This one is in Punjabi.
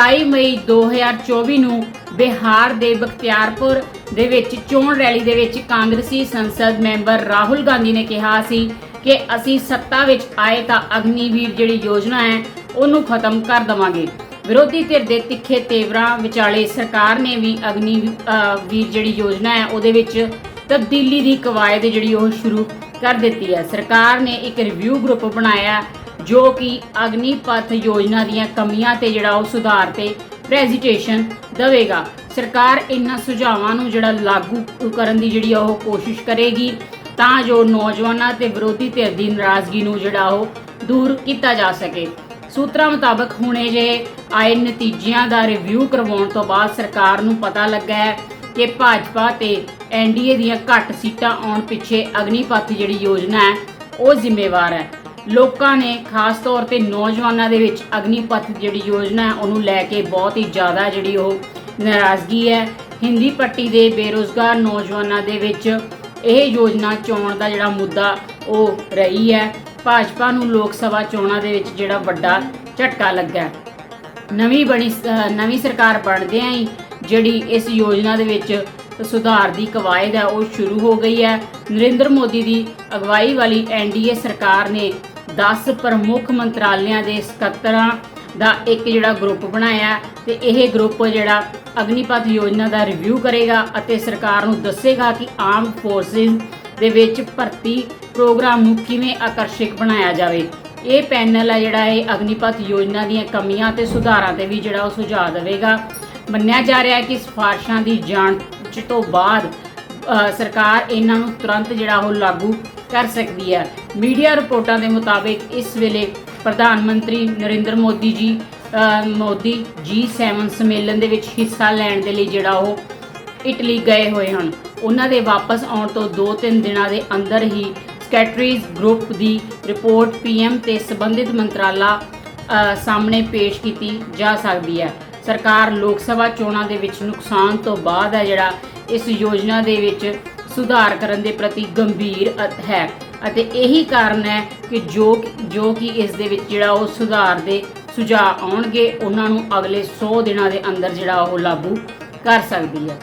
27 ਮਈ 2024 ਨੂੰ ਬਿਹਾਰ ਦੇ ਬਖਤਿਆਰਪੁਰ ਦੇ ਵਿੱਚ ਚੋਣ ਰੈਲੀ ਦੇ ਵਿੱਚ ਕਾਂਗਰਸੀ ਸੰਸਦ ਮੈਂਬਰ ਰਾਹੁਲ ਗਾਂਧੀ ਨੇ ਕਿਹਾ ਸੀ ਕਿ ਅਸੀਂ ਸੱਤਾ ਵਿੱਚ ਆਏ ਤਾਂ ਅਗਨੀਵੀਰ ਜਿਹੜੀ ਯੋਜਨਾ ਹੈ, ਉਹਨੂੰ ਖਤਮ ਕਰ ਦਵਾਂਗੇ। ਵਿਰੋਧੀ ਧਿਰ ਦੇ ਤਿੱਖੇ ਤੇਵਰਾਂ ਵਿਚਾਲੇ ਸਰਕਾਰ ਨੇ ਵੀ ਅਗਨੀ ਵੀਰ ਜਿਹੜੀ ਯੋਜਨਾ ਹੈ, ਉਹਦੇ ਵਿੱਚ ਤਬਦੀਲੀ ਦੀ ਕਵਾਇਦ ਜਿਹੜੀ ਉਹ ਸ਼ੁਰੂ ਕਰ ਦਿੱਤੀ ਹੈ। ਸਰਕਾਰ ਨੇ ਇੱਕ ਰਿਵਿਊ ਗਰੁੱਪ ਬਣਾਇਆ ਜੋ ਕਿ ਅਗਨੀਪਥ ਯੋਜਨਾ ਦੀਆਂ ਕਮੀਆਂ ਤੇ ਜਿਹੜਾ ਉਹ ਸੁਧਾਰ ਤੇ ਪ੍ਰੈਜੈਂਟੇਸ਼ਨ ਦੇਵੇਗਾ। ਸਰਕਾਰ ਇਹਨਾਂ ਸੁਝਾਵਾਂ ਨੂੰ ਜਿਹੜਾ ਲਾਗੂ ਕਰਨ ਦੀ ਜਿਹੜੀ ਉਹ ਕੋਸ਼ਿਸ਼ ਕਰੇਗੀ, ਤਾਂ ਜੋ ਨੌਜਵਾਨਾਂ ਤੇ ਵਿਰੋਧੀ ਧਿਰ ਦੀ ਨਾਰਾਜ਼ਗੀ ਨੂੰ ਜਿਹੜਾ ਉਹ ਦੂਰ ਕੀਤਾ ਜਾ ਸਕੇ। ਸੂਤਰਾਂ ਮੁਤਾਬਕ ਹੁਣੇ ਜੇ ਆਏ ਨਤੀਜਿਆਂ ਦਾ ਰਿਵਿਊ ਕਰਵਾਉਣ ਤੋਂ ਬਾਅਦ ਸਰਕਾਰ ਨੂੰ ਪਤਾ ਲੱਗਾ ਹੈ ਕਿ ਭਾਜਪਾ ਤੇ ਐਨਡੀਏ ਦੀਆਂ ਘੱਟ ਸੀਟਾਂ ਆਉਣ ਪਿੱਛੇ ਅਗਨੀਪਥ ਜਿਹੜੀ ਯੋਜਨਾ ਹੈ, ਉਹ ਜ਼ਿੰਮੇਵਾਰ ਹੈ। ਲੋਕਾਂ ਨੇ ਖਾਸ ਤੌਰ ਤੇ ਨੌਜਵਾਨਾਂ ਦੇ ਵਿੱਚ ਅਗਨੀਪਥ ਜਿਹੜੀ ਯੋਜਨਾ ਹੈ, ਉਹਨੂੰ ਲੈ ਕੇ ਬਹੁਤ ਹੀ ਜ਼ਿਆਦਾ ਜਿਹੜੀ ਉਹ ਨਾਰਾਜ਼ਗੀ ਹੈ। ਹਿੰਦੀ ਪੱਟੀ ਦੇ ਬੇਰੋਜ਼ਗਾਰ ਨੌਜਵਾਨਾਂ ਦੇ ਵਿੱਚ ਇਹ ਯੋਜਨਾ ਚੋਣ ਦਾ ਜਿਹੜਾ ਮੁੱਦਾ ਉਹ ਰਹੀ ਹੈ। ਭਾਜਪਾ ਨੂੰ ਲੋਕ ਸਭਾ ਚੋਣਾਂ ਦੇ ਵਿੱਚ ਜਿਹੜਾ ਵੱਡਾ ਝਟਕਾ ਲੱਗਾ ਨਵੀਂ ਬਣੀ ਨਵੀਂ ਸਰਕਾਰ ਬਣਦਿਆਂ ਹੀ ਜਿਹੜੀ ਇਸ ਯੋਜਨਾ ਦੇ ਵਿੱਚ ਸੁਧਾਰ ਦੀ ਕਵਾਇਦ ਹੈ, ਉਹ ਸ਼ੁਰੂ ਹੋ ਗਈ ਹੈ। ਨਰਿੰਦਰ ਮੋਦੀ ਦੀ ਅਗਵਾਈ ਵਾਲੀ ਐਨਡੀਏ ਸਰਕਾਰ ਨੇ 10 ਪ੍ਰਮੁੱਖ ਮੰਤਰਾਲਿਆਂ ਦੇ ਸਕੱਤਰਾਂ ਦਾ ਇੱਕ ਜਿਹੜਾ ਗਰੁੱਪ ਬਣਾਇਆ ਤੇ ਇਹ ਗਰੁੱਪ ਜਿਹੜਾ ਅਗਨੀਪਥ ਯੋਜਨਾ ਦਾ ਰਿਵਿਊ ਕਰੇਗਾ ਅਤੇ ਸਰਕਾਰ ਨੂੰ ਦੱਸੇਗਾ ਕਿ ਆਰਮ ਫੋਰਸਿਸ ਦੇ ਵਿੱਚ ਭਰਤੀ ਪ੍ਰੋਗਰਾਮ ਨੂੰ ਕਿਵੇਂ ਆਕਰਸ਼ਕ ਬਣਾਇਆ ਜਾਵੇ। ਇਹ ਪੈਨਲ ਹੈ ਜਿਹੜਾ ਇਹ ਅਗਨੀਪਥ ਯੋਜਨਾ ਦੀਆਂ ਕਮੀਆਂ ਤੇ ਸੁਧਾਰਾਂ ਤੇ ਵੀ ਜਿਹੜਾ ਉਹ ਸੁਝਾਅ ਦੇਵੇਗਾ। ਮੰਨਿਆ ਜਾ ਰਿਹਾ ਹੈ ਕਿ ਸਿਫਾਰਸ਼ਾਂ ਦੀ ਜਾਂਚ ਤੋਂ ਬਾਅਦ ਸਰਕਾਰ ਇਹਨਾਂ ਨੂੰ ਤੁਰੰਤ ਜਿਹੜਾ ਉਹ ਲਾਗੂ ਕਰ ਸਕਦੀ ਹੈ। ਮੀਡੀਆ ਰਿਪੋਰਟਾਂ ਦੇ ਮੁਤਾਬਿਕ ਇਸ ਵੇਲੇ ਪ੍ਰਧਾਨ ਮੰਤਰੀ ਨਰਿੰਦਰ ਮੋਦੀ ਜੀ ਅ, ਮੋਦੀ G7 ਸੰਮੇਲਨ ਦੇ ਵਿੱਚ ਹਿੱਸਾ ਲੈਣ ਦੇ ਲਈ ਜਿਹੜਾ ਉਹ ਇਟਲੀ ਗਏ ਹੋਏ ਹਨ। ਉਹਨਾਂ ਦੇ ਵਾਪਸ ਆਉਣ ਤੋਂ 2-3 ਦਿਨਾਂ ਦੇ ਅੰਦਰ ਹੀ ਸਕੈਟਰੀਜ਼ ਗਰੁੱਪ ਦੀ ਰਿਪੋਰਟ ਪੀਐਮ ਤੇ ਸੰਬੰਧਿਤ ਮੰਤਰਾਲਾ ਸਾਹਮਣੇ ਪੇਸ਼ ਕੀਤੀ ਜਾ ਸਕਦੀ ਹੈ। ਸਰਕਾਰ ਲੋਕ ਸਭਾ ਚੋਣਾਂ ਦੇ ਵਿੱਚ ਨੁਕਸਾਨ ਤੋਂ ਬਾਅਦ ਹੈ ਜਿਹੜਾ ਇਸ ਯੋਜਨਾ ਦੇ ਵਿੱਚ ਸੁਧਾਰ ਕਰਨ ਦੇ ਪ੍ਰਤੀ ਗੰਭੀਰ ਹੈ ਅਤੇ ਇਹੀ ਕਾਰਨ ਹੈ ਕਿ ਜੋ ਜੋ ਕਿ ਇਸ ਦੇ ਵਿੱਚ ਜਿਹੜਾ ਉਹ ਸੁਧਾਰ ਦੇ ਸੁਝਾਅ ਆਉਣਗੇ, ਉਹਨਾਂ ਨੂੰ ਅਗਲੇ 100 ਦਿਨਾਂ ਦੇ ਅੰਦਰ ਜਿਹੜਾ ਉਹ ਲਾਗੂ ਕਰ ਸਕਦੀ ਹੈ।